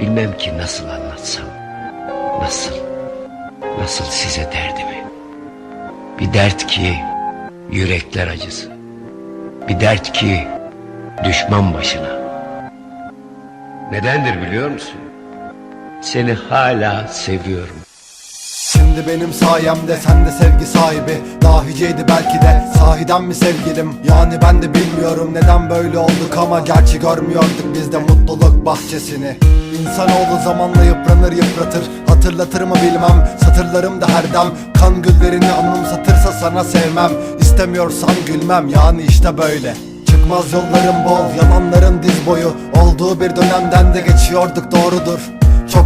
Bilmem ki nasıl anlatsam. Nasıl, nasıl size derdimi. Bir dert ki yürekler acısı. Bir dert ki düşman başına. Nedendir biliyor musun? Seni hala seviyorum. Şimdi benim sayemde sen de sevgi sahibi. Dahiceydi belki de sahiden mi sevgilim? Yani ben de bilmiyorum neden böyle olduk ama Gerçi görmüyorduk biz de mutluluk bahçesini. İnsanoğlu zamanla yıpranır yıpratır Hatırlatır mı bilmem. Satırlarım da her dem Kan güllerini anımsatırsa sana sevmem. İstemiyorsan gülmem yani işte böyle. Çıkmaz yollarım bol yalanların diz boyu. Olduğu bir dönemden de geçiyorduk doğrudur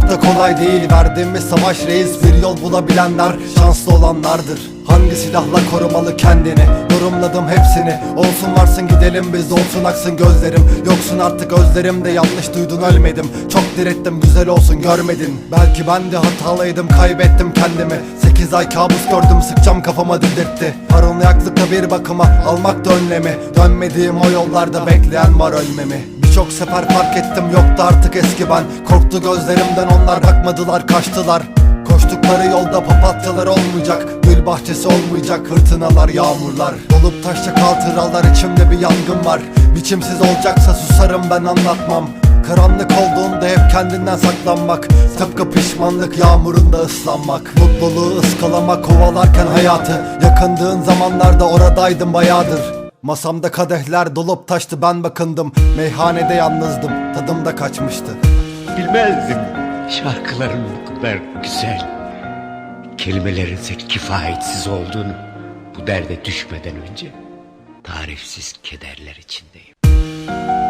da kolay değil. Verdiğimiz savaş reis Bir yol bulabilenler şanslı olanlardır. Hangi silahla korumalı kendini? Yorumladım hepsini. Olsun varsın gidelim biz olsun aksın gözlerim. Yoksun artık özlerimde yanlış duydun ölmedim. Çok direttim güzel olsun görmedin. Belki ben de hatalıydım kaybettim kendimi. 8 ay kabus gördüm sıkacağım kafama dedirtti. Paranoyaklıkla bir bakıma almak da önlemi. Dönmediğim o yollarda bekleyen var ölmemi Birçok sefer fark ettim yoktu artık eski ben. Korktu gözlerimden onlar bakmadılar kaçtılar. Koştukları yolda papatyalar olmayacak Gül bahçesi olmayacak fırtınalar yağmurlar. Dolup taşacak hatıralar içimde bir yangın var. Biçimsiz olacaksa susarım ben anlatmam. Karanlık olduğunda hep kendinden saklanmak. Tıpkı pişmanlık yağmurunda ıslanmak. Mutluluğu ıskalamak kovalarken hayatı. Yakındığın zamanlarda oradaydım bayağıdır Masamda kadehler dolup taştı ben bakındım Meyhanede yalnızdım tadım da kaçmıştı Bilmezdim şarkıların bu kadar güzel. Kelimelerin ise kifayetsiz olduğunu bu derde düşmeden önce tarifsiz kederler içindeyim.